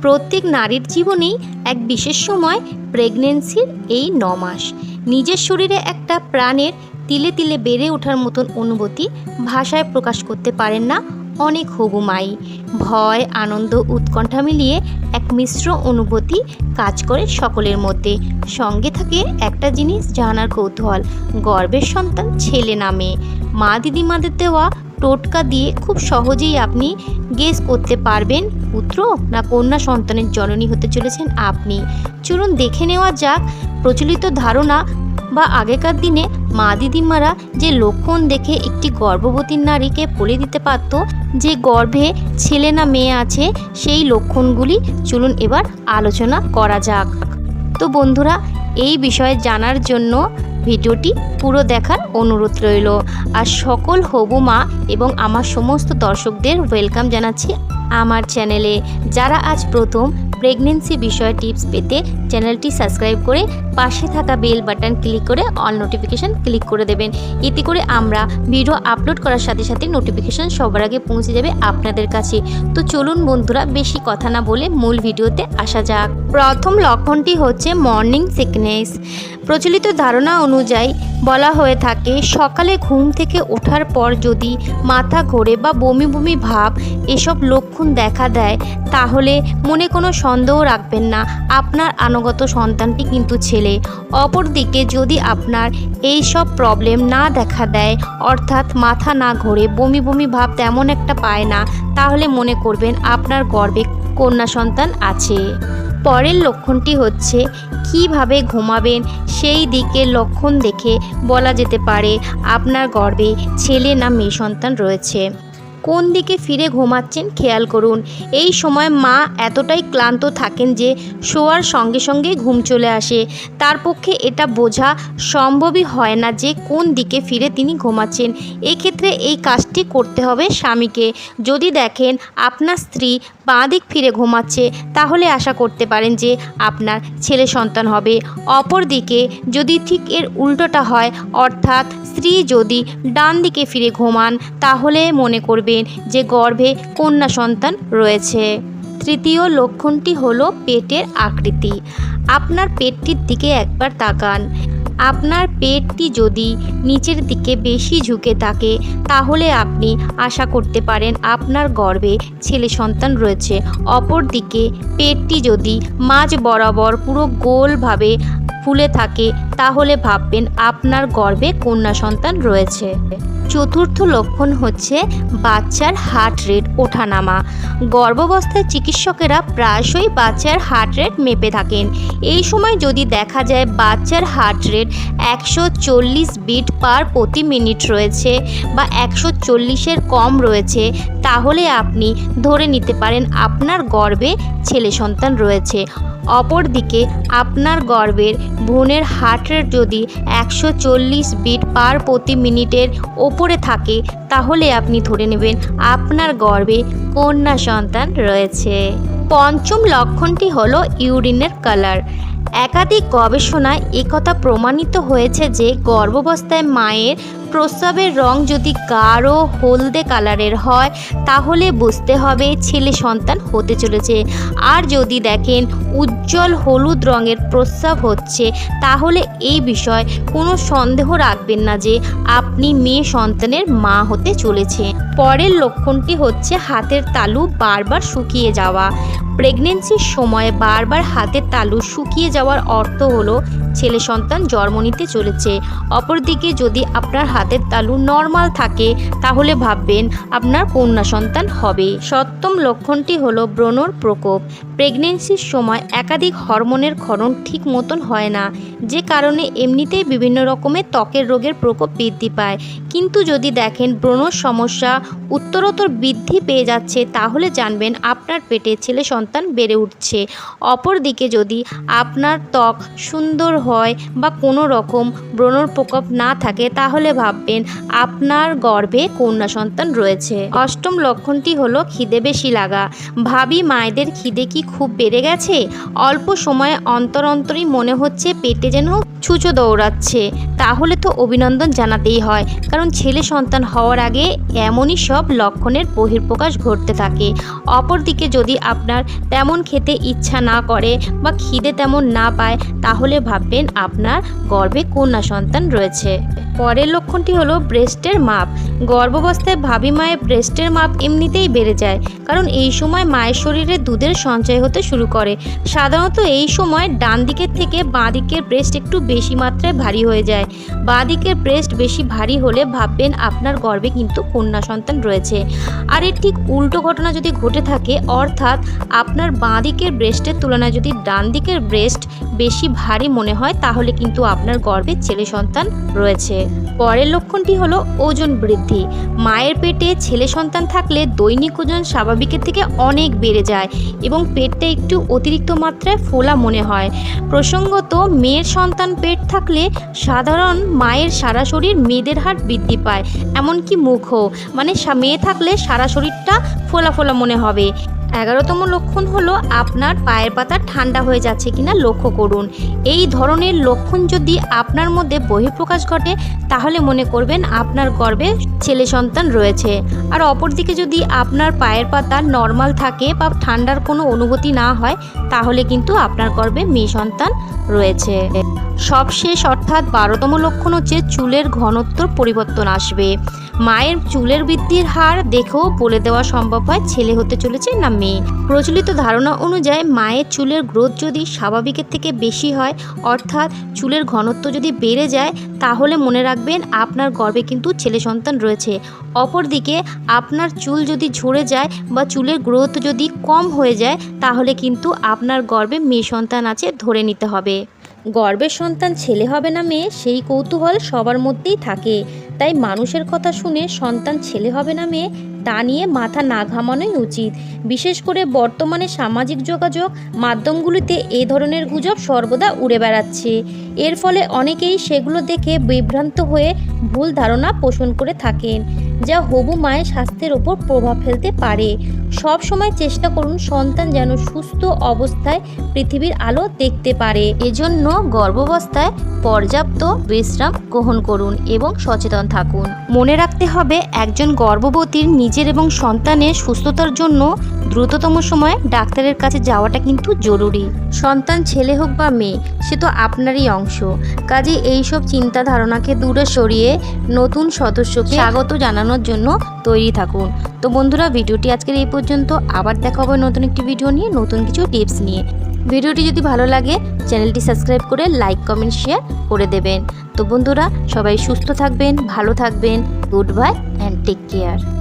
প্রত্যেক নারীর জীবনেই এক বিশেষ সময় প্রেগনেন্সির এই ন মাস। নিজের শরীরে একটা প্রাণের তিলে তিলে বেড়ে ওঠার মতন অনুভূতি ভাষায় প্রকাশ করতে পারেন না অনেক হবু মাই। ভয়, আনন্দ, উৎকণ্ঠা মিলিয়ে এক মিশ্র অনুভূতি কাজ করে সকলের মধ্যে। সঙ্গে থাকে একটা জিনিস জানার কৌতূহল, গর্বের সন্তান ছেলে নামে মা দিদিমাদের দেওয়া টোটকা দিয়ে খুব সহজেই আপনি গেস করতে পারবেন পুত্র না কন্যা সন্তানের জননী হতে চলেছেন আপনি। চলুন দেখে নেওয়া যাক প্রচলিত ধারণা বা আগেকার দিনে মা দিদিমারা যে লক্ষণ দেখে একটি গর্ভবতী নারীকে বলে দিতে পারত, যে গর্ভে ছেলে না মেয়ে আছে সেই লক্ষণগুলি চলুন এবার আলোচনা করা যাক। তো বন্ধুরা, এই বিষয়ে জানার জন্য ভিডিওটি পুরো দেখার অনুরোধ রইল। আর সকল হবু মা এবং আমার সমস্ত দর্শকদের ওয়েলকাম জানাচ্ছি আমার চ্যানেলে যারা আজ প্রথম প্রেগনেন্সি বিষয় টিপস পেতে চ্যানেলটি সাবস্ক্রাইব করে পাশে থাকা বেল বাটন ক্লিক করে অল নোটিফিকেশান ক্লিক করে দেবেন। এতে করে আমরা ভিডিও আপলোড করার সাথে সাথে নোটিফিকেশান সবার আগে পৌঁছে যাবে আপনাদের কাছে। তো চলুন বন্ধুরা, বেশি কথা না বলে মূল ভিডিওতে আসা যাক। প্রথম লক্ষণটি হচ্ছে মর্নিং সিকনেস প্রচলিত ধারণা অনুযায়ী বলা হয়ে থাকে, সকালে ঘুম থেকে ওঠার পর যদি মাথা ঘোরে বা বমি বমি ভাব এসব লক্ষণ দেখা দেয়, তাহলে মনে কোনো সন্দেহ রাখবেন না। আপনার আনুগত সন্তানটি কিন্তু ছেলে। অপরদিকে যদি আপনার এই সব প্রবলেম না দেখা দেয়, অর্থাৎ মাথা না ঘোরে, বমি বমি ভাব তেমন একটা পায় না, তাহলে মনে করবেন আপনার গর্বে কন্যা সন্তান আছে। পরের লক্ষণটি হচ্ছে, কীভাবে ঘুমাবেন সেই দিকে লক্ষণ দেখে বলা যেতে পারে, আপনার গর্বে ছেলে না মেয়ে সন্তান রয়েছে। কোন দিকে ফিরে ঘুমাচ্ছেন খেয়াল করুন। এই সময় মা এতটাই ক্লান্ত থাকেন যে শোয়ার সঙ্গে সঙ্গে ঘুম চলে আসে। তার পক্ষে এটা বোঝা সম্ভবই হয় না যে কোন দিকে ফিরে তিনি ঘুমাচ্ছেন। এক্ষেত্রে এই কাজটি করতে হবে স্বামীকে। যদি দেখেন আপনার স্ত্রী বাঁ দিক ফিরে ঘুমাচ্ছে, তাহলে আশা করতে পারেন যে আপনার ছেলে সন্তান হবে। অপরদিকে যদি ঠিক এর উল্টোটা হয়, অর্থাৎ স্ত্রী যদি ডান দিকে ফিরে ঘুমান, তাহলে মনে করবেন যে গর্ভে কন্যা সন্তান রয়েছে। তৃতীয় লক্ষণটি হলো পেটের আকৃতি। আপনার পেটটির দিকে একবার তাকান। আপনার পেটটি যদি নিচের দিকে বেশি ঝুঁকে থাকে, তাহলে আপনি আশা করতে পারেন আপনার গর্ভে ছেলে সন্তান রয়েছে। অপরদিকে পেটটি যদি মাঝ বরাবর পুরো গোলভাবে ফুলে থাকে, তাহলে ভাববেন আপনার গর্ভে কন্যা সন্তান রয়েছে। চতুর্থ লক্ষণ হচ্ছে বাচ্চার হার্ট রেট ওঠানামা। গর্ভাবস্থায় চিকিৎসকেরা প্রায়শই বাচ্চার হার্ট রেট মেপে থাকেন। এই সময় যদি দেখা যায় বাচ্চার হার্ট রেট একশো চল্লিশ বিট পার প্রতি মিনিট রয়েছে বা একশো চল্লিশের কম রয়েছে, তাহলে আপনি ধরে নিতে পারেন আপনার গর্ভে ছেলে সন্তান রয়েছে। অপরদিকে আপনার গর্ভের ভ্রূণের হার্ট রেট যদি একশো চল্লিশ বিট পার প্রতি মিনিটের ওপরে থাকে, তাহলে আপনি ধরে নেবেন আপনার গর্ভে কন্যা সন্তান রয়েছে। পঞ্চম লক্ষণটি হলো ইউরিনের কালার। একাধিক গবেষণায় একথা প্রমাণিত হয়েছে যে গর্ভাবস্থায় মায়ের প্রস্রাবের রং যদি গাঢ় হলদে কালারের হয়, তাহলে বুঝতে হবে ছেলে সন্তান হতে চলেছে। আর যদি দেখেন উজ্জ্বল হলুদ রঙের প্রস্রাব হচ্ছে, তাহলে এই বিষয় কোনো সন্দেহ রাখবেন না যে আপনি মেয়ে সন্তানের মা হতে চলেছে পরের লক্ষণটি হচ্ছে হাতের তালু বারবার শুকিয়ে যাওয়া। প্রেগনেন্সির সময় বারবার হাতের তালু শুকিয়ে যাওয়ার অর্থ হলো ছেলে সন্তান জন্ম নিতে চলেছে। অপরদিকে যদি আপনার হাতের তালু নর্মাল থাকে, তাহলে ভাববেন আপনার কন্যা সন্তান হবে। সপ্তম লক্ষণটি হলো ব্রণর প্রকোপ। প্রেগনেন্সির সময় একাধিক হরমোনের ক্ষরণ ঠিক মতন হয় না, যে কারণে এমনিতেই বিভিন্ন রকমের ত্বকের রোগের প্রকোপ বৃদ্ধি পায়। কিন্তু যদি দেখেন ব্রণর সমস্যা উত্তরোত্তর বৃদ্ধি পেয়ে যাচ্ছে, তাহলে জানবেন আপনার পেটে ছেলে সন্তান বেড়ে উঠছে। অপরদিকে যদি আপনার ত্বক সুন্দর হয় বা কোনো রকম ব্রণর প্রকোপ না থাকে, তাহলে ভাব ভাববেন, আপনার গর্ভে কন্যা সন্তান রয়েছে। অষ্টম লক্ষণটি হলো খিদে বেশি লাগা। ভাবি, মায়েদের খিদে কি খুব বেড়ে গেছে? অল্প সময়ে অন্তর অন্তরই মনে হচ্ছে পেটে যেন ছুঁচো দৌড়াচ্ছে। তাহলে তো অভিনন্দন জানাতেই হয়, কারণ ছেলে সন্তান হওয়ার আগে এমনই সব লক্ষণের বহির্প্রকাশ ঘটতে থাকে। অপরদিকে যদি আপনার তেমন খেতে ইচ্ছা না করে বা খিদে তেমন না পায়, তাহলে ভাববেন আপনার গর্ভে কন্যা সন্তান রয়েছে। পরের লক্ষণটি হলো ব্রেস্টের মাপ। গর্ভাবস্থায় ভাবি মায়ের ব্রেস্টের মাপ এমনিতেই বেড়ে যায়, কারণ এই সময় মায়ের শরীরে দুধের সঞ্চয় হতে শুরু করে। সাধারণত এই সময় ডান দিকের থেকে বাঁ দিকের ব্রেস্ট একটু বেশি মাত্রায় ভারী হয়ে যায়। বাঁ দিকের ব্রেস্ট বেশি ভারী হলে ভাববেন আপনার গর্ভে কিন্তু কন্যা সন্তান রয়েছে। আর এর ঠিক উল্টো ঘটনা যদি ঘটে থাকে, অর্থাৎ আপনার বাঁ দিকের ব্রেস্টের তুলনায় যদি ডান দিকের ব্রেস্ট বেশি ভারী মনে হয়, তাহলে কিন্তু আপনার গর্ভে ছেলে সন্তান রয়েছে। পরের লক্ষণটি হলো ওজন বৃদ্ধি। মায়ের পেটে ছেলে সন্তান থাকলে দৈনিক ওজন স্বাভাবিকের থেকে অনেক বেড়ে যায় এবং পেটটা একটু অতিরিক্ত মাত্রায় ফোলা মনে হয়। প্রসঙ্গত, মেয়ের সন্তান পেট থাকলে সাধারণ মায়ের সারা শরীর মেয়েদের হার বৃদ্ধি পায়, এমনকি মুখও। মানে মেয়ে থাকলে সারা শরীরটা ফোলা ফোলা মনে হবে। এগারোতম লক্ষণ হলো আপনার পায়ের পাতা ঠান্ডা হয়ে যাচ্ছে কিনা লক্ষ্য করুন। এই ধরনের লক্ষণ যদি আপনার মধ্যে বহিঃপ্রকাশ ঘটে, তাহলে মনে করবেন আপনার গর্ভে ছেলে সন্তান রয়েছে। আর অপরদিকে যদি আপনার পায়ের পাতা নর্মাল থাকে বা ঠান্ডার কোনো অনুভূতি না হয়, তাহলে কিন্তু আপনার গর্ভে মেয়ে সন্তান রয়েছে। সবশেষ অর্থাৎ বারোতম লক্ষণ হচ্ছে চুলের ঘনত্ব পরিবর্তন আসবে। মায়ের চুলের বৃদ্ধির হার দেখেও বলে দেওয়া সম্ভব হয়, ছেলে হতে চলেছে না মেয়ে প্রচলিত ধারণা অনুযায়ী মায়ের চুলের গ্রোথ যদি স্বাভাবিকের থেকে বেশি হয়, অর্থাৎ চুলের ঘনত্ব যদি বেড়ে যায়, তাহলে মনে রাখবেন আপনার গর্ভে কিন্তু ছেলে সন্তান রয়েছে। অপরদিকে আপনার চুল যদি ঝরে যায় বা চুলের গ্রোথ যদি কম হয়ে যায়, তাহলে কিন্তু আপনার গর্ভে মেয়ে সন্তান আছে ধরে নিতে হবে। গর্ভের সন্তান ছেলে হবে না মেয়ে, সেই কৌতূহল সবার মধ্যেই থাকে। তাই মানুষের কথা শুনে সন্তান ছেলে হবে না মেয়ে, তা নিয়ে মাথা না ঘামানোই উচিত। বিশেষ করে বর্তমানে সামাজিক যোগাযোগ মাধ্যমগুলিতে এ ধরনের গুজব সর্বদা উড়ে বেড়াচ্ছে। এর ফলে অনেকেই সেগুলো দেখে বিভ্রান্ত হয়ে ভুল ধারণা পোষণ করে থাকেন। যা হবু মায়ের স্বাস্থ্যের ওপর প্রভাব ফেলতে পারে। সব সময় চেষ্টা করুন সন্তান যেন সুস্থ অবস্থায় পৃথিবীর আলো দেখতে পারে। এজন্য গর্ভাবস্থায় পর্যাপ্ত বিশ্রাম গ্রহণ করুন এবং সচেতন থাকুন। মনে রাখতে হবে, একজন গর্ভবতীর নিজের এবং সন্তানের সুস্থতার জন্য দ্রুততম সময়ে ডাক্তারের কাছে যাওয়াটা কিন্তু জরুরি। সন্তান, ছেলে হোক বা মেয়ে, সে তো আপনারই অংশ। কাজে এইসব চিন্তা ধারণাকে দূরে সরিয়ে নতুন সদস্যকে স্বাগত জানানোর জন্য তৈরি থাকুন। তো বন্ধুরা, ভিডিওটি আজকের এই পর্যন্ত। আবার দেখা হবে নতুন একটি ভিডিও নিয়ে, নতুন কিছু টিপস নিয়ে। ভিডিওটি যদি ভালো লাগে, চ্যানেলটি সাবস্ক্রাইব করে লাইক, কমেন্ট, শেয়ার করে দেবেন। তো বন্ধুরা, সবাই সুস্থ থাকবেন, ভালো থাকবেন। Good bye, and take care.